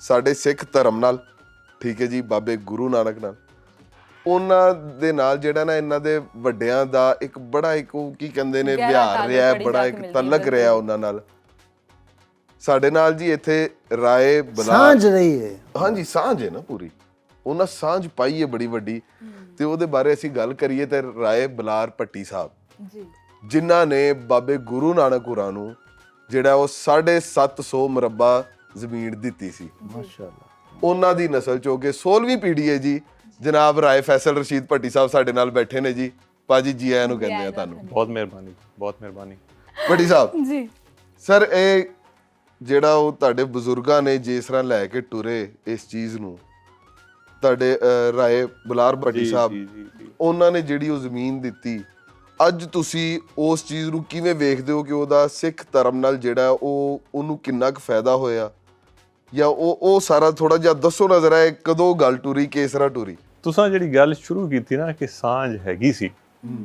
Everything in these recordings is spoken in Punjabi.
ਸਾਡੇ ਸਿੱਖ ਧਰਮ ਨਾਲ ਠੀਕ ਹੈ ਜੀ ਬਾਬੇ ਗੁਰੂ ਨਾਨਕ ਨਾਲ। ਉਹਨਾਂ ਦੇ ਨਾਲ ਜਿਹੜਾ ਨਾ ਇਹਨਾਂ ਦੇ ਵੱਡਿਆਂ ਦਾ ਇੱਕ ਬੜਾ ਇੱਕ ਉਹ ਕੀ ਕਹਿੰਦੇ ਨੇ ਵਿਹਾਰ ਰਿਹਾ ਬੜੀ ਇੱਕ ਤਲਕ ਰਿਹਾ। ਉਹਨਾਂ ਨਾਲ। ਸਾਡੇ ਨਾਲ ਜੀ ਇੱਥੇ ਰਾਏ ਬਲਾ ਸਾਂਝ ਰਹੀ ਹੈ। ਹਾਂਜੀ ਸਾਂਝ ਹੈ ਨਾ ਪੂਰੀ। ਉਹਨਾਂ ਸਾਂਝ ਪਾਈ ਹੈ ਬੜੀ ਵੱਡੀ। ਤੇ ਉਹਦੇ ਬਾਰੇ ਅਸੀਂ ਗੱਲ ਕਰੀਏ ਤੇ ਰਾਏ ਬਲਾਰ ਪੱਟੀ ਸਾਹਿਬ। ਜੀ। ਜਿਨ੍ਹਾਂ ਨੇ ਬਾਬੇ ਗੁਰੂ ਨਾਨਕ ਹੋਰਾਂ ਨੂੰ ਜਿਹੜਾ ਉਹ 750 ਮੁਰੱਬਾ ਜ਼ਮੀਨ ਦਿੱਤੀ ਸੀ। ਮਾਸ਼ਾਅੱਲਾ। ਉਹਨਾਂ ਦੀ ਨਸਲ ਚੋਂ ਕਿ 16ਵੀਂ ਪੀੜ੍ਹੀ ਹੈ ਜੀ। ਜਨਾਬ ਰਾਏ ਫੈਸਲ ਰਸ਼ੀਦ ਭੱਟੀ ਸਾਹਿਬ ਸਾਡੇ ਨਾਲ ਬੈਠੇ ਨੇ ਜੀ। ਪਾਜੀ ਜੀ ਆਇਆਂ ਨੂੰ ਕਹਿੰਦੇ ਆ ਤੁਹਾਨੂੰ। ਬਹੁਤ ਮਿਹਰਬਾਨੀ ਬਹੁਤ ਮਿਹਰਬਾਨੀ। ਭੱਟੀ ਸਾਹਿਬ। ਜੀ। ਸਰ ਇਹ ਜਿਹੜਾ ਉਹ ਤੁਹਾਡੇ ਬਜ਼ੁਰਗਾਂ ਨੇ ਜਿਸ ਤਰ੍ਹਾਂ ਲੈ ਕੇ ਟੁਰੇ ਇਸ ਚੀਜ਼ ਨੂੰ ਤੁਹਾਡੇ ਰਾਏ ਬੁਲਾਰ ਭੱਟੀ ਸਾਹਿਬ ਜੀ ਜੀ ਜੀ। ਉਹਨਾਂ ਨੇ ਜਿਹੜੀ ਉਹ ਜ਼ਮੀਨ ਦਿੱਤੀ ਅੱਜ ਤੁਸੀਂ ਉਸ ਚੀਜ਼ ਨੂੰ ਕਿਵੇਂ ਵੇਖਦੇ ਹੋ ਕਿ ਉਹਦਾ ਸਿੱਖ ਧਰਮ ਨਾਲ ਜਿਹੜਾ ਉਹ ਉਹਨੂੰ ਕਿੰਨਾ ਕੁ ਫਾਇਦਾ ਹੋਇਆ? ਜਾਂ ਉਹ ਉਹ ਸਾਰਾ ਥੋੜਾ ਜਿਹਾ ਦੱਸੋ ਨਜ਼ਰ ਆਏ ਕਦੋਂ ਗੱਲ ਟੁਰੀ ਕਿਸ ਤਰ੍ਹਾਂ ਟੁਰੀ? ਤੁਸੀਂ ਜਿਹੜੀ ਗੱਲ ਸ਼ੁਰੂ ਕੀਤੀ ਨਾ ਕਿ ਸਾਂਝ ਹੈਗੀ ਸੀ।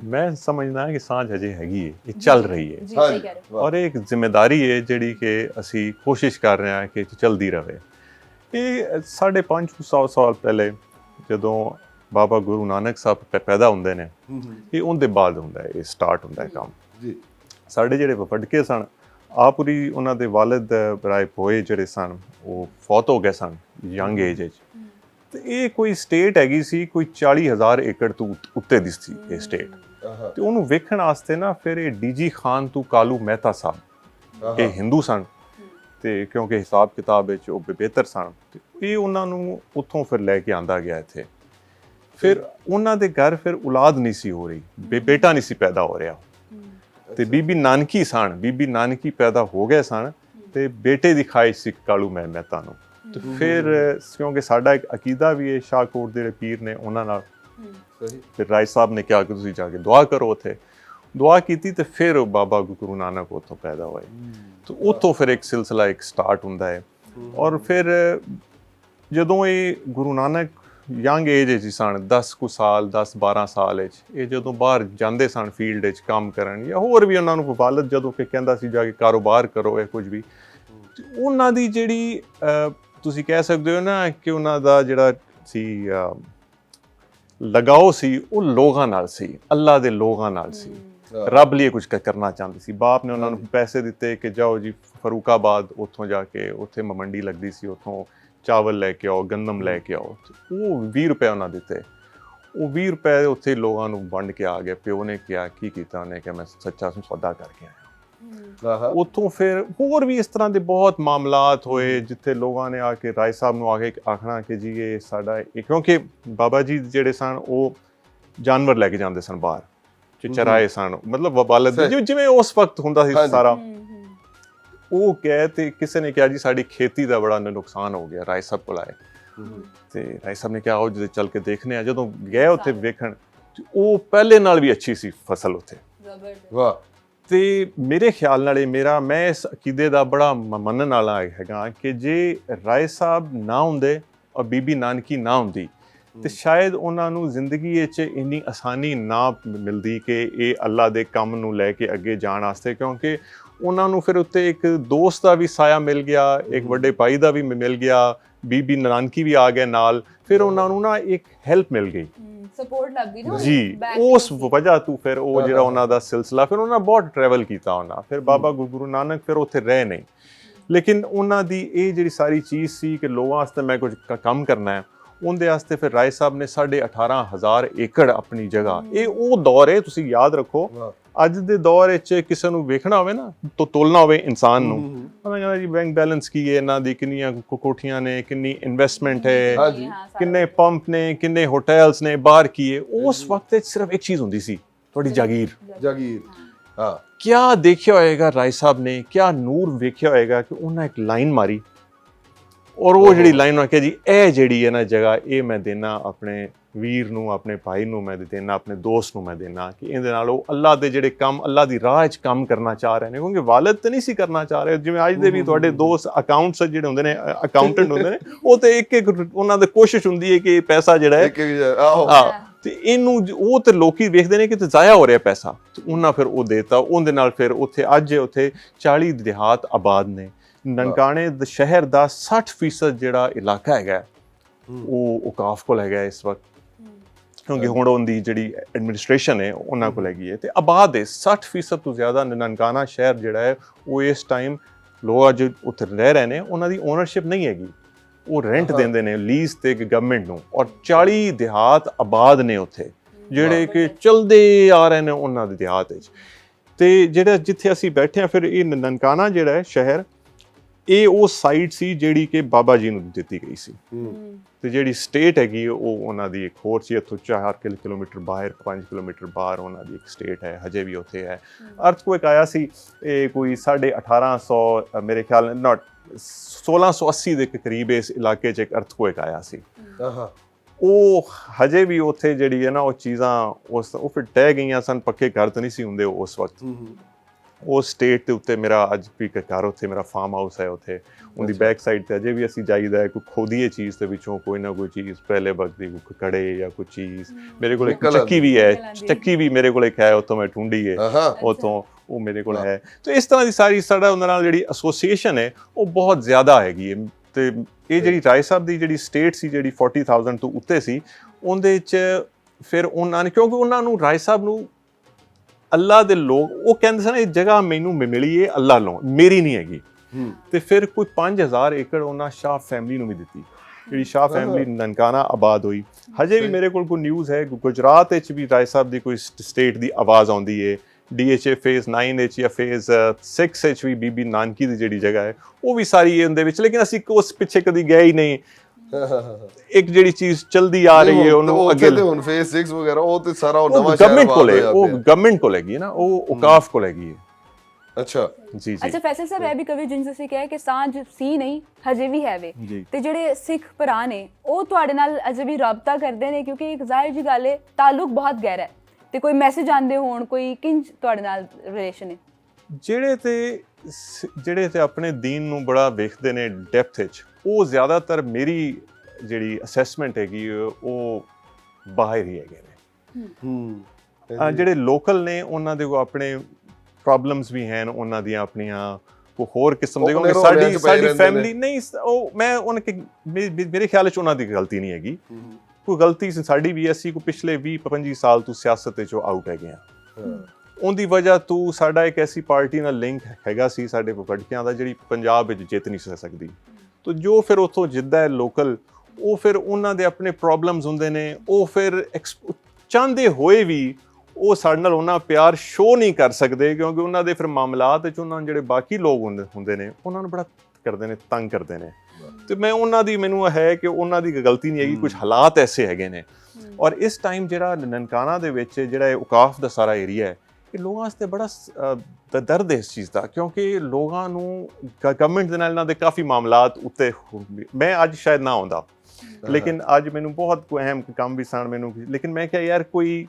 ਮੈਂ ਸਮਝਦਾ ਕਿ ਸਾਂਝ ਹਜੇ ਹੈਗੀ ਹੈ ਇਹ ਚੱਲ ਰਹੀ ਹੈ। ਔਰ ਇਹ ਇੱਕ ਜ਼ਿੰਮੇਵਾਰੀ ਹੈ ਜਿਹੜੀ ਕਿ ਅਸੀਂ ਕੋਸ਼ਿਸ਼ ਕਰ ਰਹੇ ਹਾਂ ਕਿ ਚਲਦੀ ਰਹੇ ਇਹ ਸਾਢੇ ਪੰਜ ਕੁ ਸੌ ਸਾਲ ਪਹਿਲੇ ਜਦੋਂ ਬਾਬਾ ਗੁਰੂ ਨਾਨਕ ਸਾਹਿਬ ਪੈਦਾ ਹੁੰਦੇ ਨੇ ਇਹ ਉਹਦੇ ਬਾਅਦ ਹੁੰਦਾ ਹੈ ਇਹ ਸਟਾਰਟ ਹੁੰਦਾ ਹੈ ਕੰਮ। ਜੀ ਸਾਡੇ ਜਿਹੜੇ ਵਫੜਕੇ ਸਨ ਆਪੂਰੀ ਉਹਨਾਂ ਦੇ ਵਾਲਿਦ ਰਾਏ ਪੋਏ ਜਿਹੜੇ ਸਨ ਉਹ ਫੌਤ ਹੋ ਗਏ ਸਨ ਯੰਗ ਏਜ ਵਿੱਚ। ਤੇ ਇਹ ਕੋਈ ਸਟੇਟ ਹੈਗੀ ਸੀ ਕੋਈ 40000 ਏਕੜ ਤੋਂ ਉੱਤ- ਦੀ ਸੀ ਇਹ ਸਟੇਟ। ਤੇ ਉਹਨੂੰ ਵੇਖਣ ਵਾਸਤੇ ਨਾ ਫਿਰ ਇਹ ਡੀਜੀ ਖਾਨ ਤੋਂ ਕਾਲੂ ਮਹਿਤਾ ਸਾਹਿਬ ਇਹ ਹਿੰਦੂ ਸਨ। ਤੇ ਕਿਉਂਕਿ ਹਿਸਾਬ ਕਿਤਾਬ ਵਿੱਚ ਉਹ ਬਿਹਤਰ ਸਨ। ਤੇ ਇਹ ਉਹਨਾਂ ਨੂੰ ਉੱਥੋਂ ਫਿਰ ਲੈ ਕੇ ਆਂਦਾ ਗਿਆ ਇੱਥੇ। ਫਿਰ ਉਹਨਾਂ ਦੇ ਘਰ ਫਿਰ ਔਲਾਦ ਨਹੀਂ ਸੀ ਹੋ ਰਹੀ। ਬੇਟਾ ਨਹੀਂ ਸੀ ਪੈਦਾ ਹੋ ਰਿਹਾ। ਤੇ ਬੀਬੀ ਨਾਨਕੀ ਸਨ ਬੀਬੀ ਨਾਨਕੀ ਪੈਦਾ ਹੋ ਗਏ ਸਨ ਤੇ ਬੇਟੇ ਦੀ ਖਾਹਿਸ਼ ਸੀ ਕਾਲੂ ਮਹਿ ਮਹਿਤਾ ਨੂੰ ਤੇ ਫਿਰ ਕਿਉਂਕਿ ਸਾਡਾ ਇੱਕ ਅਕੀਦਾ ਵੀ ਹੈ ਸ਼ਾਹਕੋਟ ਦੇ ਜਿਹੜੇ ਪੀਰ ਨੇ ਉਹਨਾਂ ਨਾਲ ਸਹੀ। ਫਿਰ ਰਾਏ ਸਾਹਿਬ ਨੇ ਕਿਹਾ ਕਿ ਤੁਸੀਂ ਜਾ ਕੇ ਦੁਆ ਕਰੋ ਉੱਥੇ। ਦੁਆ ਕੀਤੀ ਤੇ ਫਿਰ ਉਹ ਬਾਬਾ ਗੁਰੂ ਨਾਨਕ ਉੱਥੋਂ ਪੈਦਾ ਹੋਏ। ਤੇ ਉੱਥੋਂ ਫਿਰ ਇੱਕ ਸਿਲਸਿਲਾ ਇੱਕ ਸਟਾਰਟ ਹੁੰਦਾ ਹੈ। ਔਰ ਫਿਰ ਜਦੋਂ ਇਹ ਗੁਰੂ ਨਾਨਕ ਯੰਗ ਏਜ ਵਿੱਚ ਸਨ 10 ਕੁ ਸਾਲ 10 12 ਸਾਲ ਵਿੱਚ। ਇਹ ਜਦੋਂ ਬਾਹਰ ਜਾਂਦੇ ਸਨ ਫੀਲਡ ਵਿੱਚ ਕੰਮ ਕਰਨ ਜਾਂ ਹੋਰ ਵੀ ਉਹਨਾਂ ਨੂੰ ਵਾਲਦ ਜਦੋਂ ਕਿ ਕਹਿੰਦਾ ਸੀ ਜਾ ਕੇ ਕਾਰੋਬਾਰ ਕਰੋ ਇਹ ਕੁਝ ਵੀ। ਉਹਨਾਂ ਦੀ ਜਿਹੜੀ ਤੁਸੀਂ ਕਹਿ ਸਕਦੇ ਹੋ ਨਾ ਕਿ ਉਹਨਾਂ ਦਾ ਜਿਹੜਾ ਸੀ ਲਗਾਓ ਸੀ ਉਹ ਲੋਕਾਂ ਨਾਲ ਸੀ ਅੱਲਾ ਦੇ ਲੋਕਾਂ ਨਾਲ ਸੀ। ਰੱਬ ਲਈ ਕੁਝ ਕਰਨਾ ਚਾਹੁੰਦੇ ਸੀ। ਬਾਪ ਨੇ ਉਹਨਾਂ ਨੂੰ ਪੈਸੇ ਦਿੱਤੇ ਕਿ ਜਾਓ ਜੀ ਫਰੂਕਾਬਾਦ ਉੱਥੋਂ ਜਾ ਕੇ ਉੱਥੇ ਮ- ਮੰਡੀ ਲੱਗਦੀ ਸੀ ਉੱਥੋਂ ਚਾਵਲ ਲੈ ਕੇ ਆਓ ਗੰਦਮ ਲੈ ਕੇ ਆਓ। ਉਹ 20 ਰੁਪਏ ਉਹਨਾਂ ਦਿੱਤੇ। ਉਹ 20 ਰੁਪਏ ਉੱਥੇ ਲੋਕਾਂ ਨੂੰ ਵੰਡ ਕੇ ਆ ਗਏ ਪਿਓ ਨੇ ਕਿਹਾ ਕੀ ਕੀਤਾ ਉਹਨੇ ਕਿਹਾ ਮੈਂ ਸੱਚਾ ਸੌਦਾ ਕਰਕੇ ਆਇਆ। ਆਹਾ। ਉੱਥੋਂ ਫਿਰ ਹੋਰ ਵੀ ਇਸ ਤਰ੍ਹਾਂ ਦੇ ਬਹੁਤ ਮਾਮਲਾਤ ਹੋਏ ਜਿੱਥੇ ਲੋਕਾਂ ਨੇ ਆ ਕੇ ਰਾਏ ਸਾਹਿਬ ਨੂੰ ਆ ਕੇ ਆਖਣਾ ਕਿ ਜੀ ਇਹ ਸਾਡਾ ਕਿਉਂਕਿ ਬਾਬਾ ਜੀ ਜਿਹੜੇ ਸਨ ਉਹ ਜਾਨਵਰ ਲੈ ਕੇ ਜਾਂਦੇ ਸਨ ਬਾਹਰ ਚ ਚਰਾਏ ਸਨ। ਮਤਲਬ ਵਬਾਲਤ। ਜਿਵੇਂ ਉਸ ਵਕਤ ਹੁੰਦਾ ਸੀ। ਸਾਰਾ। ਉਹ ਕਹੇ ਤੇ ਕਿਸੇ ਨੇ ਕਿਹਾ ਜੀ ਸਾਡੀ ਖੇਤੀ ਦਾ ਬੜਾ ਨੁਕਸਾਨ ਹੋ ਗਿਆ ਰਾਏ ਸਾਹਿਬ ਕੋਲ ਆਏ। ਤੇ ਰਾਏ ਸਾਹਿਬ ਨੇ ਕਿਹਾ ਉਹ ਜਦੋਂ ਚੱਲ ਕੇ ਦੇਖਨੇ ਆ ਜਦੋਂ ਗਏ ਉੱਥੇ ਵੇਖਣ ਉਹ ਪਹਿਲੇ ਨਾਲ ਵੀ ਅੱਛੀ ਸੀ ਫਸਲ ਉੱਥੇ। ਵਾਹ। ਤੇ ਮੇਰੇ ਖਿਆਲ ਨਾਲ ਇਹ ਮੇਰਾ ਮੈਂ ਇਸ ਅਕੀਦੇ ਦਾ ਬੜਾ ਮੰਨਣ ਵਾਲਾ ਹੈਗਾ ਕਿ ਜੇ ਰਾਏ ਸਾਹਿਬ ਨਾ ਹੁੰਦੇ ਔਰ ਬੀਬੀ ਨਾਨਕੀ ਨਾ ਹੁੰਦੀ ਤੇ ਸ਼ਾਇਦ ਉਹਨਾਂ ਨੂੰ ਜ਼ਿੰਦਗੀ ਵਿੱਚ ਇੰਨੀ ਆਸਾਨੀ ਨਾ ਮਿਲਦੀ ਕਿ ਇਹ ਅੱਲਾ ਦੇ ਕੰਮ ਨੂੰ ਲੈ ਕੇ ਅੱਗੇ ਜਾਣ ਵਾਸਤੇ ਕਿਉਂਕਿ ਉਹਨਾਂ ਨੂੰ ਫਿਰ ਉੱਤੇ ਇੱਕ ਦੋਸਤ ਦਾ ਵੀ ਸਾਇਆ ਮਿਲ ਗਿਆ ਇੱਕ ਵੱਡੇ ਭਾਈ ਦਾ ਵੀ ਮਿਲ ਗਿਆ ਬੀਬੀ ਨਾਨਕੀ ਵੀ ਆ ਗਏ ਨਾਲ ਫਿਰ ਉਹਨਾਂ ਨੂੰ ਨਾ ਇੱਕ ਹੈਲਪ ਮਿਲ ਗਈ। ਸਪੋਰਟ ਲੱਗ ਗਈ ਨਾ ਜੀ ਉਸ ਵਜ੍ਹਾ ਤੋਂ ਫਿਰ ਉਹ ਜਿਹੜਾ ਉਹਨਾਂ ਦਾ ਸਿਲਸਿਲਾ ਫਿਰ ਉਹਨਾਂ ਬਹੁਤ ਟਰੈਵਲ ਕੀਤਾ ਉਹਨਾਂ ਫਿਰ ਬਾਬਾ ਗੁਰੂ ਨਾਨਕ ਫਿਰ ਉੱਥੇ ਰਹੇ ਨਹੀਂ। ਲੇਕਿਨ ਉਹਨਾਂ ਦੀ ਇਹ ਜਿਹੜੀ ਸਾਰੀ ਚੀਜ਼ ਸੀ ਕਿ ਲੋਕਾਂ ਵਾਸਤੇ ਮੈਂ ਕੁਝ ਕੰਮ ਕਰਨਾ ਹੈ ਉਹਦੇ ਵਾਸਤੇ ਫਿਰ ਰਾਏ ਸਾਹਿਬ ਨੇ 18500 ਏਕੜ ਆਪਣੀ ਜਗ੍ਹਾ ਇਹ ਉਹ ਦੌਰ ਹੈ ਤੁਸੀਂ ਯਾਦ ਰੱਖੋ ਅੱਜ ਦੇ ਦੌਰ ਵਿੱਚ ਕਿਸੇ ਨੂੰ ਵੇਖਣਾ ਹੋਵੇ ਨਾ ਤੋ ਤੋਲਣਾ ਹੋਵੇ ਇਨਸਾਨ ਨੂੰ। ਉਹਨਾਂ ਕਹਿੰਦਾ ਜੀ ਬੈਂਕ ਬੈਲੈਂਸ ਕੀ ਹੈ ਇਹਨਾਂ ਦੀ ਕਿੰਨੀਆਂ ਕੋ- ਕੋਠੀਆਂ ਨੇ ਕਿੰਨੀ ਇਨਵੈਸਟਮੈਂਟ ਹੈ ਕਿੰਨੇ ਪੰਪ ਨੇ ਕਿੰਨੇ ਹੋਟਲਸ ਨੇ ਬਾਹਰ ਕੀ ਹੈ। ਉਸ ਵਕਤ ਵਿੱਚ ਸਿਰਫ ਇੱਕ ਚੀਜ਼ ਹੁੰਦੀ ਸੀ ਤੁਹਾਡੀ ਜਾਗੀਰ। ਜਾਗੀਰ। ਹਾਂ। ਕਿਆ ਦੇਖਿਆ ਹੋਏਗਾ ਰਾਏ ਸਾਹਿਬ ਨੇ ਕਿਆ ਨੂਰ ਵੇਖਿਆ ਹੋਏਗਾ ਕਿ ਉਹਨਾਂ ਇੱਕ ਲਾਈਨ ਮਾਰੀ। ਔਰ ਉਹ ਜਿਹੜੀ ਲਾਈਨ ਆ ਕਿ ਜੀ ਇਹ ਜਿਹੜੀ ਹੈ ਨਾ ਜਗ੍ਹਾ ਇਹ ਮੈਂ ਦੇਣਾ ਆਪਣੇ ਵੀਰ ਨੂੰ ਆਪਣੇ ਭਾਈ ਨੂੰ ਮੈਂ ਦੇਣਾ ਆਪਣੇ ਦੋਸਤ ਨੂੰ ਮੈਂ ਦੇਣਾ ਕਿ ਇਹਦੇ ਨਾਲ ਉਹ ਅੱਲਾ ਦੇ ਜਿਹੜੇ ਕੰਮ ਅੱਲਾ ਦੀ ਰਾਹ 'ਚ ਕੰਮ ਕਰਨਾ ਚਾਹ ਰਹੇ ਨੇ ਕਿਉਂਕਿ ਵਾਲਦ ਤੇ ਨਹੀਂ ਸੀ ਕਰਨਾ ਚਾਹ ਰਹੇ। ਜਿਵੇਂ ਅੱਜ ਦੇ ਵੀ ਤੁਹਾਡੇ ਦੋਸਤ ਅਕਾਊਂਟਸ ਜਿਹੜੇ ਹੁੰਦੇ ਨੇ ਅਕਾਊਂਟੈਂਟ ਹੁੰਦੇ ਨੇ ਉਹ ਤੇ ਇੱਕ ਇੱਕ ਉਹਨਾਂ ਦੀ ਕੋਸ਼ਿਸ਼ ਹੁੰਦੀ ਹੈ ਕਿ ਪੈਸਾ ਜਿਹੜਾ ਹੈ ਆਹੋ। ਤੇ ਇਹਨੂੰ ਉਹ ਤੇ ਲੋਕੀ ਵੇਖਦੇ ਨੇ ਕਿ ਤੇ ਜ਼ਾਇਆ ਹੋ ਰਿਹਾ ਪੈਸਾ। ਤੇ ਉਹਨਾਂ ਫਿਰ ਉਹ ਦੇਤਾ ਉਹਦੇ ਨਾਲ ਫਿਰ ਉੱਥੇ ਅੱਜ ਉੱਥੇ 40 ਦਿਹਾਤ ਆਬਾਦ ਨੇ। ਨਨਕਾਣੇ ਦੇ ਸ਼ਹਿਰ ਦਾ 60% ਜਿਹੜਾ ਇਲਾਕਾ ਹੈਗਾ ਉਹ ਔਕਾਫ ਕੋਲ ਹੈਗਾ ਇਸ ਵਕਤ। ਕਿਉਂਕਿ ਹੁਣ ਉਹਦੀ ਜਿਹੜੀ ਐਡਮਿਨਿਸਟ੍ਰੇਸ਼ਨ ਹੈ ਉਹਨਾਂ ਕੋਲ ਹੈਗੀ ਹੈ। ਤੇ ਆਬਾਦ ਹੈ 60% ਤੋਂ ਜ਼ਿਆਦਾ ਨਨਕਾਣਾ ਸ਼ਹਿਰ ਜਿਹੜਾ ਹੈ ਉਹ ਇਸ ਟਾਈਮ ਲੋਕ ਅੱਜ ਉੱਥੇ ਰਹਿ ਰਹੇ ਨੇ ਉਹਨਾਂ ਦੀ ਓਨਰਸ਼ਿਪ ਨਹੀਂ ਹੈਗੀ। ਉਹ ਰੈਂਟ। ਦਿੰਦੇ ਨੇ ਲੀਜ਼ ਤੇ ਗਵਰਨਮੈਂਟ ਨੂੰ ਔਰ 40 ਦਿਹਾਤ ਆਬਾਦ ਨੇ ਉੱਥੇ। ਜਿਹੜੇ ਕਿ ਚਲਦੇ ਆ ਰਹੇ ਨੇ ਉਹਨਾਂ ਦੇ ਦਿਹਾਤ ਵਿੱਚ। ਤੇ ਜਿਹੜਾ ਜਿੱਥੇ ਅਸੀਂ ਬੈਠੇ ਆ ਫਿਰ ਇਹ ਨਨਕਾਣਾ ਜਿਹੜਾ ਹੈ ਸ਼ਹਿਰ ਇਹ ਉਹ ਸਾਈਟ ਸੀ ਜਿਹੜੀ ਕਿ ਬਾਬਾ ਜੀ ਨੂੰ ਦਿੱਤੀ ਗਈ ਸੀ। ਤੇ ਜਿਹੜੀ ਸਟੇਟ ਹੈਗੀ ਉਹ ਉਹਨਾਂ ਦੀ ਇੱਕ ਹੋਰ ਸੀ। ਇੱਥੋਂ 4 ਕਿਲੋਮੀਟਰ ਬਾਹਰ 5 ਕਿਲੋਮੀਟਰ ਬਾਹਰ ਉਹਨਾਂ ਦੀ ਇੱਕ ਸਟੇਟ ਹੈ ਹਜੇ ਵੀ ਉੱਥੇ ਹੈ। ਅਰਥਕੁਇਕ ਆਇਆ ਸੀ ਇਹ ਕੋਈ 1850 ਅ, ਮੇਰੇ ਖਿਆਲ ਨਾਟ 1680 ਦੇ ਕਰੀਬ ਇਸ ਇਲਾਕੇ 'ਚ ਇੱਕ ਅਰਥਕੁਇਕ ਆਇਆ ਸੀ। ਆਹਾ। ਉਹ ਹਜੇ ਵੀ ਉੱਥੇ ਜਿਹੜੀ ਹੈ ਨਾ ਉਹ ਚੀਜ਼ਾਂ ਉਸ ਉਹ ਫਿਰ ਟਹਿ ਗਈਆਂ ਸਨ ਪੱਕੇ ਘਰ ਤਾਂ ਨਹੀਂ ਸੀ ਹੁੰਦੇ ਉਸ ਵਕਤ। ਉਹ ਸਟੇਟ ਦੇ ਉੱਤੇ ਮੇਰਾ ਅੱਜ ਵੀ ਘਰ ਉੱਥੇ ਮੇਰਾ ਫਾਰਮ ਹਾਊਸ ਹੈ ਉੱਥੇ। ਉਹਦੀ। ਬੈਕ ਸਾਈਡ ਤੇ ਅਜੇ ਵੀ ਅਸੀਂ ਜਾਈਦਾ ਹੈ ਕੋਈ ਖੋਦੀਏ ਚੀਜ਼ ਦੇ ਵਿੱਚੋਂ ਕੋਈ ਨਾ ਕੋਈ ਚੀਜ਼ ਪਹਿਲੇ ਵਕਤ ਦੀ ਕੋਈ ਕੜੇ ਜਾਂ ਕੋਈ ਚੀਜ਼। ਮੇਰੇ ਕੋਲ ਇੱਕ ਚੱਕੀ ਵੀ ਹੈ। ਚੱਕੀ ਵੀ ਮੇਰੇ ਕੋਲ ਇੱਕ ਹੈ ਉੱਥੋਂ ਮੈਂ ਢੂੰਢੀ ਹੈ ਉਤੋਂ ਉਹ ਮੇਰੇ ਕੋਲ। ਹੈ। ਤੇ ਇਸ ਤਰ੍ਹਾਂ ਦੀ ਸਾਰੀ ਸਾਡਾ ਉਹਨਾਂ ਨਾਲ ਜਿਹੜੀ ਐਸੋਸੀਏਸ਼ਨ ਹੈ ਉਹ ਬਹੁਤ ਜ਼ਿਆਦਾ ਹੈਗੀ ਹੈ। ਤੇ ਇਹ ਜਿਹੜੀ ਰਾਏ ਸਾਹਿਬ ਦੀ ਜਿਹੜੀ ਸਟੇਟ ਸੀ ਜਿਹੜੀ 40000 ਤੋਂ ਉੱਤੇ ਸੀ ਉਹਦੇ ਚ ਫਿਰ ਉਹਨਾਂ ਨੇ ਕਿਉਂਕਿ ਉਹਨਾਂ ਨੂੰ ਰਾਏ ਸਾਹਿਬ ਨੂੰ ਅੱਲਾ ਦੇ ਲੋਕ ਉਹ ਕਹਿੰਦੇ ਸਨ ਇਹ ਜਗ੍ਹਾ ਮੈਨੂੰ ਮਿਲੀ ਹੈ ਅੱਲਾ ਲੋਂ ਮੇਰੀ ਨਹੀਂ ਹੈਗੀ। ਤੇ ਫਿਰ ਕੋਈ 5000 ਏਕੜ ਉਹਨਾਂ ਸ਼ਾਹ ਫੈਮਿਲੀ ਨੂੰ ਵੀ ਦਿੱਤੀ। ਜਿਹੜੀ ਸ਼ਾਹ ਫੈਮਿਲੀ ਨਨਕਾਣਾ ਆਬਾਦ ਹੋਈ। ਹਜੇ ਵੀ। ਮੇਰੇ ਕੋਲ ਕੋਈ ਨਿਊਜ਼ ਹੈ? ਗੁਜਰਾਤ ਵਿੱਚ ਵੀ ਰਾਏ ਸਾਹਿਬ ਦੀ ਕੋਈ ਸਟੇਟ ਦੀ ਆਵਾਜ਼ ਆਉਂਦੀ ਹੈ ਡੀਐਚਏ ਫੇਜ਼ 9 ਵਿੱਚ ਜਾਂ ਫੇਜ਼ 6 ਵਿੱਚ ਵੀ ਬੀਬੀ ਨਾਨਕੀ ਦੀ ਜਿਹੜੀ ਜਗ੍ਹਾ ਹੈ ਉਹ ਵੀ ਸਾਰੀ ਇਹਦੇ ਵਿੱਚ। ਲੇਕਿਨ ਅਸੀਂ ਉਸ ਪਿੱਛੇ ਕਦੀ ਗਏ ਹੀ ਨਹੀਂ। ਇੱਕ ਜਿਹੜੀ ਚੀਜ਼ ਚਲਦੀ ਆ ਰਹੀ ਹੈ ਉਹਨੂੰ ਅੱਗੇ ਤੇ ਹੁਣ ਫੇਸ 6 ਵਗੈਰਾ ਉਹ ਤੇ ਸਾਰਾ ਉਹ ਨਵਾਂ ਗਵਰਨਮੈਂਟ ਕੋਲ ਉਹ। ਗਵਰਨਮੈਂਟ ਕੋਲ ਹੈ ਨਾ ਉਹ ਔਕਾਫ ਕੋਲ ਹੈ। ਅੱਛਾ। ਜੀ ਜੀ। ਅੱਛਾ ਫੈਸਲ ਸਾਹਿਬ ਇਹ ਵੀ ਕਵੀ ਜਿੰਨ ਤੁਸੀਂ ਕਿਹਾ ਕਿ ਸਾਂਝ ਸੀ ਨਹੀਂ ਹਜੇ ਵੀ ਹੈ ਵੇ। ਤੇ ਜਿਹੜੇ ਸਿੱਖ ਭਰਾ ਨੇ ਉਹ ਤੁਹਾਡੇ ਨਾਲ ਅਜੇ ਵੀ ਰਾਬਤਾ ਕਰਦੇ ਨੇ ਕਿਉਂਕਿ ਇੱਕ ਜ਼ਾਹਿਰ ਜੀ ਗੱਲ ਹੈ ਤਾਲੁਕ ਬਹੁਤ ਗਹਿਰਾ ਹੈ। ਤੇ ਕੋਈ ਮੈਸੇਜ ਆਉਂਦੇ ਹੋਣ ਕੋਈ ਕਿੰਜ ਤੁਹਾਡੇ ਨਾਲ ਰਿਲੇਸ਼ਨ ਹੈ ਜਿਹੜੇ ਤੇ ਜਿਹੜੇ ਤੇ ਆਪਣੇ ਦੀਨ ਨੂੰ ਬੜਾ ਵੇਖਦੇ ਨੇ ਡੈਪਥ ਵਿੱਚ ਉਹ ਜ਼ਿਆਦਾਤਰ ਮੇਰੀ ਜਿਹੜੀ ਅਸੈਸਮੈਂਟ ਹੈਗੀ ਉਹ ਬਾਹਰ ਹੀ ਹੈਗੇ ਨੇ। ਹੂੰ। ਜਿਹੜੇ ਲੋਕਲ ਨੇ ਉਹਨਾਂ ਦੇ ਕੋ ਆਪਣੇ ਪ੍ਰੋਬਲਮਸ ਵੀ ਹਨ ਉਹਨਾਂ ਦੀਆਂ ਆਪਣੀਆਂ ਕੋ ਹੋਰ ਕਿਸਮ ਦੇ ਕਿਉਂਕਿ ਸਾਡੀ 'ਚ ਸਾਡੀ। ਫੈਮਿਲੀ ਨਹੀਂ ਉਹ ਮੈਂ ਉਹਨਾਂ ਕਿ ਮੇਰੇ ਖਿਆਲ ਚ ਉਹਨਾਂ ਦੀ ਗਲਤੀ ਨਹੀਂ ਹੈਗੀ। ਕੋਈ ਗਲਤੀ ਸਾਡੀ ਵੀ ਅਸੀਂ ਕੋ ਪਿਛਲੇ 20 25 ਸਾਲ ਤੋਂ ਸਿਆਸਤ ਵਿੱਚੋਂ ਆਊਟ ਹੈਗੇ ਆ। ਉਹਦੀ ਵਜ੍ਹਾ ਤੋਂ ਸਾਡਾ ਇੱਕ ਐਸੀ ਪਾਰਟੀ ਨਾਲ ਲਿੰਕ ਹੈਗਾ ਸੀ ਸਾਡੇ ਵਕੜਕਿਆਂ ਦਾ ਜਿਹੜੀ ਪੰਜਾਬ ਵਿੱਚ ਜਿੱਤ ਨਹੀਂ ਸਕਦੀ। ਤੋ ਜੋ ਫਿਰ ਉਥੋਂ ਜਿੱਦਾਂ ਹੈ ਲੋਕਲ ਉਹ ਫਿਰ ਉਹਨਾਂ ਦੇ ਆਪਣੇ ਪ੍ਰੋਬਲਮਸ ਹੁੰਦੇ ਨੇ ਉਹ ਫਿਰ ਚਾਹੁੰਦੇ ਹੋਏ ਵੀ ਉਹ ਸਾਡੇ ਨਾਲ ਉਹਨਾਂ ਪਿਆਰ ਸ਼ੋ ਨਹੀਂ ਕਰ ਸਕਦੇ ਕਿਉਂਕਿ ਉਹਨਾਂ ਦੇ ਫਿਰ ਮਾਮਲਾਤ ਵਿੱਚ ਉਹਨਾਂ ਜਿਹੜੇ ਬਾਕੀ ਲੋਕ ਹੁੰਦੇ ਹੁੰਦੇ ਨੇ ਉਹਨਾਂ ਨੂੰ ਬੜਾ ਕਰਦੇ ਨੇ ਤੰਗ ਕਰਦੇ ਨੇ। ਤੇ ਮੈਂ ਉਹਨਾਂ ਦੀ ਮੈਨੂੰ ਹੈ ਕਿ ਉਹਨਾਂ ਦੀ ਗਲਤੀ ਨਹੀਂ ਹੈਗੀ ਕੁਝ ਹਾਲਾਤ ਐਸੇ ਹੈਗੇ ਨੇ। ਔਰ ਇਸ ਟਾਈਮ ਜਿਹੜਾ ਨਨਕਾਣਾ ਦੇ ਵਿੱਚ ਜਿਹੜਾ ਇਹ ਔਕਾਫ ਦਾ ਸਾਰਾ ਏਰੀਆ ਹੈ ਇਹ ਲੋਕਾਂ ਵਾਸਤੇ ਬੜਾ ਦ- ਦਰਦ ਹੈ ਇਸ ਚੀਜ਼ ਦਾ ਕਿਉਂਕਿ ਲੋਕਾਂ ਨੂੰ ਗਵਰਨਮੈਂਟ ਦੇ ਨਾਲ ਇਹਨਾਂ ਦੇ ਕਾਫੀ ਮਾਮਲਾਤ ਉੱਤੇ ਮੈਂ ਅੱਜ ਸ਼ਾਇਦ ਨਾ ਆਉਂਦਾ। ਲੇਕਿਨ ਅੱਜ ਮੈਨੂੰ ਬਹੁਤ ਅਹਿਮ ਕੰਮ ਵੀ ਸਨ ਮੈਨੂੰ ਲੇਕਿਨ ਮੈਂ ਕਿਹਾ ਯਾਰ ਕੋਈ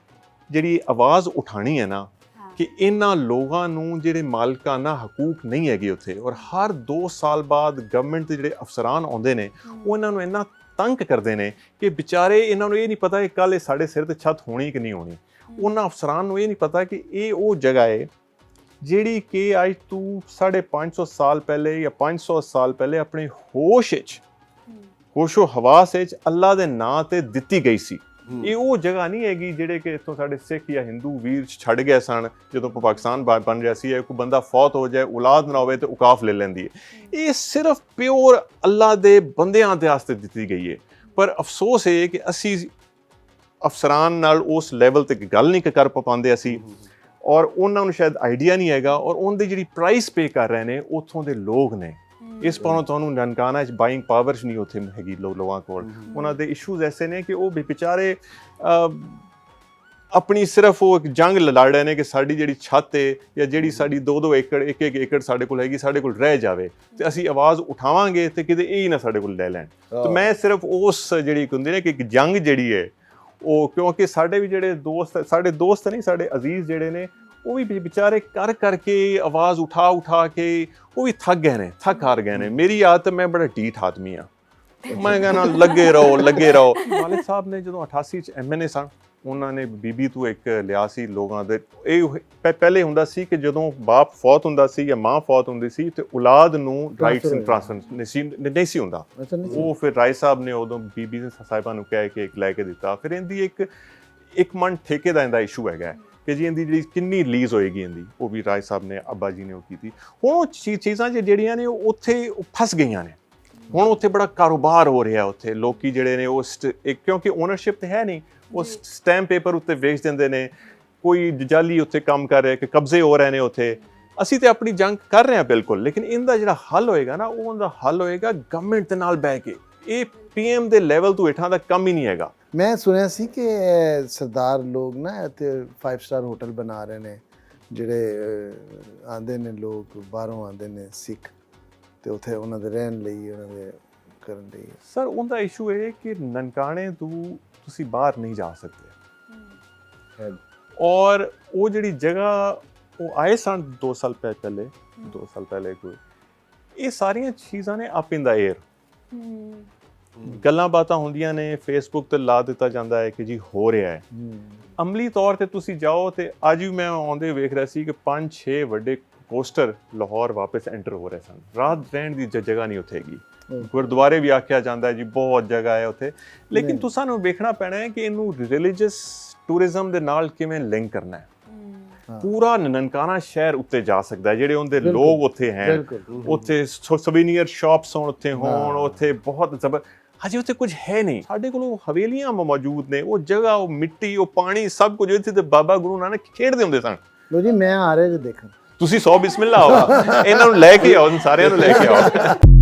ਜਿਹੜੀ ਆਵਾਜ਼ ਉਠਾਣੀ ਹੈ ਨਾ ਕਿ ਇਹਨਾਂ ਲੋਕਾਂ ਨੂੰ ਜਿਹੜੇ ਮਾਲਕਾਨਾ ਹਕੂਕ ਨਹੀਂ ਹੈਗੇ ਉੱਥੇ ਔਰ ਹਰ 2 ਸਾਲ ਬਾਅਦ ਗਵਰਨਮੈਂਟ ਦੇ ਜਿਹੜੇ ਅਫਸਰਾਨ ਆਉਂਦੇ ਨੇ ਉਹ ਇਹਨਾਂ ਨੂੰ ਇੰਨਾ ਤੰਗ ਕਰਦੇ ਨੇ ਕਿ ਵਿਚਾਰੇ ਇਹਨਾਂ ਨੂੰ ਇਹ ਨਹੀਂ ਪਤਾ ਕਿ ਕੱਲ ਇਹ ਸਾਡੇ ਸਿਰ ਤੇ ਛੱਤ ਹੋਣੀ ਕਿ ਨਹੀਂ ਹੋਣੀ। ਉਹਨਾਂ ਅਫਸਰਾਂ ਨੂੰ ਇਹ ਨਹੀਂ ਪਤਾ ਕਿ ਇਹ ਉਹ ਜਗ੍ਹਾ ਹੈ ਜਿਹੜੀ ਕਿ ਅੱਜ ਤੋਂ 550 ਸਾਲ ਪਹਿਲੇ ਜਾਂ 500 ਸਾਲ ਪਹਿਲੇ ਆਪਣੇ ਹੋਸ਼ ਵਿੱਚ ਹੋਸ਼ੋ ਹਵਾਸ ਵਿੱਚ ਅੱਲਾ ਦੇ ਨਾਂ ਤੇ ਦਿੱਤੀ ਗਈ ਸੀ। ਇਹ ਉਹ ਜਗ੍ਹਾ ਨਹੀਂ ਹੈਗੀ ਜਿਹੜੇ ਕਿ ਇੱਥੋਂ ਸਾਡੇ ਸਿੱਖ ਜਾਂ ਹਿੰਦੂ ਵੀਰ ਛੱਡ ਗਏ ਸਨ ਜਦੋਂ ਪਾਕਿਸਤਾਨ ਬਣ ਰਿਹਾ ਸੀ ਇਹ ਕੋਈ ਬੰਦਾ ਫੌਤ ਹੋ ਜਾਏ ਔਲਾਦ ਨਾ ਹੋਵੇ ਤੇ ਔਕਾਫ ਲੈ ਲੈਂਦੀ ਹੈ। ਇਹ ਸਿਰਫ ਪਿਓਰ ਅੱਲਾ ਦੇ ਬੰਦਿਆਂ ਦੇ ਵਾਸਤੇ ਦਿੱਤੀ ਗਈ ਹੈ। ਪਰ ਅਫਸੋਸ ਇਹ ਹੈ ਕਿ ਅਸੀਂ ਅਫਸਰਾਂ ਨਾਲ ਉਸ ਲੈਵਲ ਤੇ ਗੱਲ ਨਹੀਂ ਕਰ ਪਾਉਂਦੇ ਅਸੀਂ। ਔਰ ਉਹਨਾਂ ਨੂੰ ਸ਼ਾਇਦ ਆਈਡੀਆ ਨਹੀਂ ਹੈਗਾ ਔਰ ਉਹਦੀ ਜਿਹੜੀ ਪ੍ਰਾਈਸ ਪੇ ਕਰ ਰਹੇ ਨੇ ਉੱਥੋਂ ਦੇ ਲੋਕ ਨੇ। ਇਸ ਪਾਸੋਂ ਤੁਹਾਨੂੰ ਨਨਕਾਣਾ ਚ ਬਾਇੰਗ ਪਾਵਰਸ ਨਹੀਂ ਉੱਥੇ ਹੈਗੀ ਲੋ ਲੋਕਾਂ ਕੋਲ। ਉਹਨਾਂ ਦੇ ਇਸ਼ੂਜ਼ ਐਸੇ ਨੇ ਕਿ ਉਹ ਵੀ ਵਿਚਾਰੇ ਆਪਣੀ ਸਿਰਫ ਉਹ ਇੱਕ ਜੰਗ ਲੜ ਰਹੇ ਨੇ ਕਿ ਸਾਡੀ ਜਿਹੜੀ ਛੱਤ ਹੈ ਜਾਂ ਜਿਹੜੀ ਸਾਡੀ 2-2 ਏਕੜ 1-1 ਏਕੜ ਸਾਡੇ ਕੋਲ ਹੈਗੀ ਸਾਡੇ ਕੋਲ ਰਹਿ ਜਾਵੇ ਤੇ ਅਸੀਂ ਆਵਾਜ਼ ਉਠਾਵਾਂਗੇ ਤੇ ਕਿਤੇ ਇਹ ਹੀ ਨਾ ਸਾਡੇ ਕੋਲ ਲੈ ਲੈਣ। ਤੇ ਮੈਂ ਸਿਰਫ ਉਸ ਜਿਹੜੀ ਹੁੰਦੀ ਨੇ ਕਿ ਇੱਕ ਜੰਗ ਜਿਹੜੀ ਹੈ ਉਹ ਕਿਉਂਕਿ ਸਾਡੇ ਵੀ ਜਿਹੜੇ ਦੋਸਤ, ਸਾਡੇ ਦੋਸਤ ਨਹੀਂ, ਸਾਡੇ ਅਜ਼ੀਜ਼ ਜਿਹੜੇ ਨੇ, ਉਹ ਵੀ ਵਿਚਾਰੇ ਕਰ ਕਰਕੇ ਆਵਾਜ਼ ਉਠਾ ਉਠਾ ਕੇ ਉਹ ਵੀ ਥੱਕ ਗਏ ਨੇ, ਥੱਕ ਹਾਰ ਗਏ ਨੇ। ਮੇਰੀ ਆਦਤ ਮੈਂ ਬੜਾ ਢੀਠ ਆਦਮੀ ਆ ਮੈਂ ਕਹਿੰਦਾ ਲੱਗੇ ਰਹੋ ਲੱਗੇ ਰਹੋ। ਵਾਲਿਦ ਸਾਹਿਬ ਨੇ ਜਦੋਂ 88 ਚ ਐਮਐਨਏ ਸਨ ਉਹਨਾਂ ਨੇ ਬੀਬੀ ਤੋਂ ਇੱਕ ਲਿਆ ਸੀ ਲੋਕਾਂ ਦੇ ਇਹ ਪਹਿ- ਪਹਿਲੇ ਹੁੰਦਾ ਸੀ ਕਿ ਜਦੋਂ ਬਾਪ ਫੌਤ ਹੁੰਦਾ ਸੀ ਜਾਂ ਮਾਂ ਫੌਤ ਹੁੰਦੀ ਸੀ ਤੇ ਔਲਾਦ ਨੂੰ ਰਾਈਟਸ ਇਨ ਟ੍ਰਾਂਸਫਰ ਨਹੀਂ ਸੀ ਨਹੀਂ ਸੀ ਹੁੰਦਾ। ਅੱਛਾ ਨਹੀਂ ਸੀ। ਉਹ ਫਿਰ ਰਾਏ ਸਾਹਿਬ ਨੇ ਉਦੋਂ ਬੀਬੀ ਨੇ ਸਾਹਿਬਾਂ ਨੂੰ ਕਹਿ ਕੇ ਇੱਕ ਲੈ ਕੇ ਦਿੱਤਾ। ਫਿਰ ਇਹਦੀ ਇੱਕ ਇੱਕ ਮਨ ਠੇਕੇ ਦਾ ਇਹਦਾ ਇਸ਼ੂ ਹੈਗਾ ਹੈ ਕਿ ਜੀ ਇਹਦੀ ਜਿਹੜੀ ਕਿੰਨੀ ਲੀਜ਼ ਹੋਏਗੀ ਇਹਦੀ ਉਹ ਵੀ ਰਾਏ ਸਾਹਿਬ ਨੇ ਅੱਬਾ ਜੀ ਨੇ ਉਹ ਕੀਤੀ। ਹੁਣ ਉਹ ਚੀ- ਚੀਜ਼ਾਂ ਜੇ ਜਿਹੜੀਆਂ ਨੇ ਉਹ ਉੱਥੇ ਉਹ ਫਸ ਗਈਆਂ ਨੇ। ਹੁਣ ਉੱਥੇ ਬੜਾ ਕਾਰੋਬਾਰ ਹੋ ਰਿਹਾ ਉੱਥੇ। ਲੋਕੀ ਜਿਹੜੇ ਨੇ ਉਹ ਸਟ- ਇੱਕ ਕਿਉਂਕਿ ਓਨਰਸ਼ਿਪ ਤੇ ਹੈ ਨਹੀਂ ਉਹ ਸਟੈਂਪ ਪੇਪਰ ਉੱਤੇ ਵੇਚ ਦਿੰਦੇ ਨੇ। ਕੋਈ ਜਾਲੀ ਉੱਥੇ ਕੰਮ ਕਰ ਰਿਹਾ ਕਿ ਕਬਜ਼ੇ ਹੋ ਰਹੇ ਨੇ ਉੱਥੇ। ਅਸੀਂ ਤੇ ਆਪਣੀ ਜੰਗ ਕਰ ਰਹੇ ਹਾਂ ਬਿਲਕੁਲ ਲੇਕਿਨ ਇਹਦਾ ਜਿਹੜਾ ਹੱਲ ਹੋਏਗਾ ਨਾ ਉਹ ਉਹਦਾ ਹੱਲ ਹੋਏਗਾ ਗਵਰਨਮੈਂਟ ਦੇ ਨਾਲ ਬਹਿ ਕੇ। ਇਹ ਪੀਐਮ ਦੇ ਲੈਵਲ ਤੋਂ ਹੇਠਾਂ ਦਾ ਕੰਮ ਹੀ ਨਹੀਂ ਹੈਗਾ। ਮੈਂ ਸੁਣਿਆ ਸੀ ਕਿ ਸਰਦਾਰ ਲੋਕ ਨਾ ਇੱਥੇ 5 ਸਟਾਰ ਹੋਟਲ ਬਣਾ ਰਹੇ ਨੇ। ਜਿਹੜੇ ਆਂਦੇ ਨੇ ਲੋਕ ਬਾਹਰੋਂ ਆਂਦੇ ਨੇ ਸਿੱਖ। ਤੇ ਉੱਥੇ ਉਹਨਾਂ ਦੇ ਰਹਿਣ ਲਈ ਉਹਨਾਂ ਦੇ ਕਰਨ ਲਈ। ਸਰ ਉਹਦਾ ਇਸ਼ੂ ਇਹ ਹੈ ਕਿ ਨਨਕਾਣੇ ਤੋਂ ਤੁਸੀਂ ਬਾਹਰ ਨਹੀਂ ਜਾ ਸਕਦੇ। ਔਰ ਉਹ ਜਿਹੜੀ ਜਗ੍ਹਾ ਉਹ ਆਏ ਸਨ 2 ਸਾਲ ਪਹਿ- ਪਹਿਲੇ 2 ਸਾਲ ਪਹਿਲੇ ਕੋਈ ਇਹ ਸਾਰੀਆਂ ਚੀਜ਼ਾਂ ਨੇ ਅਪ ਇਨ ਦਾ 에ਅਰ ਗੱਲਾਂ ਬਾਤਾਂ ਹੁੰਦੀਆਂ ਨੇ ਫੇਸਬੁੱਕ ਤੇ ਲਾ ਦਿੱਤਾ ਜਾਂਦਾ ਹੈ ਕਿ ਜੀ ਹੋ ਰਿਹਾ ਹੈ। ਅਮਲੀ ਤੌਰ ਤੇ ਤੁਸੀਂ ਜਾਓ ਤੇ ਅੱਜ ਵੀ ਮੈਂ ਆਉਂਦੇ ਵੇਖ ਰਿਹਾ ਸੀ ਕਿ 5-6 ਵੱਡੇ ਕੋਸਟਰ ਲਾਹੌਰ ਵਾਪਸ ਐਂਟਰ ਹੋ ਰਹੇ ਸਨ। ਰਾਤ ਰਹਿਣ ਦੀ ਜਗ੍ਹਾ ਨਹੀਂ ਉੱਥੇ ਹੈਗੀ। ਗੁਰਦੁਆਰੇ ਵੀ ਆਖਿਆ ਜਾਂਦਾ ਹੈ ਜੀ ਬਹੁਤ ਜਗ੍ਹਾ ਹੈ ਉੱਥੇ। ਲੇਕਿਨ। ਤੁਸੀਂ ਨੂੰ ਵੇਖਣਾ ਪੈਣਾ ਹੈ ਕਿ ਇਹਨੂੰ ਰਿਲੀਜੀਅਸ ਟੂਰਿਜ਼ਮ ਦੇ ਨਾਲ ਕਿਵੇਂ ਲਿੰਕ ਕਰਨਾ ਹੈ। ਪੂਰਾ ਨਨਕਾਣਾ ਸ਼ਹਿਰ ਉੱਤੇ ਜਾ ਸਕਦਾ ਹੈ ਜਿਹੜੇ ਉਹਦੇ। ਲੋਕ ਉੱਥੇ ਹੈ। ਉੱਥੇ ਸਵੀਨੀਅਰ ਸ਼ਾਪਸ ਹੋਣ ਉੱਥੇ ਹੋਣ। ਉੱਥੇ ਬਹੁਤ ਜ਼ਬਰ ਹਜੇ ਉੱਥੇ ਕੁਝ ਹੈ ਨਹੀਂ। ਸਾਡੇ ਕੋਲ ਉਹ ਹਵੇਲੀਆਂ ਮੌਜੂਦ ਨੇ। ਉਹ ਜਗ੍ਹਾ ਉਹ ਮਿੱਟੀ ਉਹ ਪਾਣੀ ਸਭ ਕੁਝ ਇੱਥੇ ਤੇ ਬਾਬਾ ਗੁਰੂ ਨਾਨਕ ਖੇਡਦੇ ਹੁੰਦੇ ਸਨ। ਲੋ ਜੀ ਮੈਂ ਆ ਰਿਹਾ ਜੀ ਦੇਖਣ। ਤੁਸੀਂ 100 ਬਿਸਮਿਲ੍ਲਾ ਆਓ ਇਹਨਾਂ ਨੂੰ ਲੈ ਕੇ ਆਓ ਸਾਰਿਆਂ ਨੂੰ ਲੈ ਕੇ ਆਓ।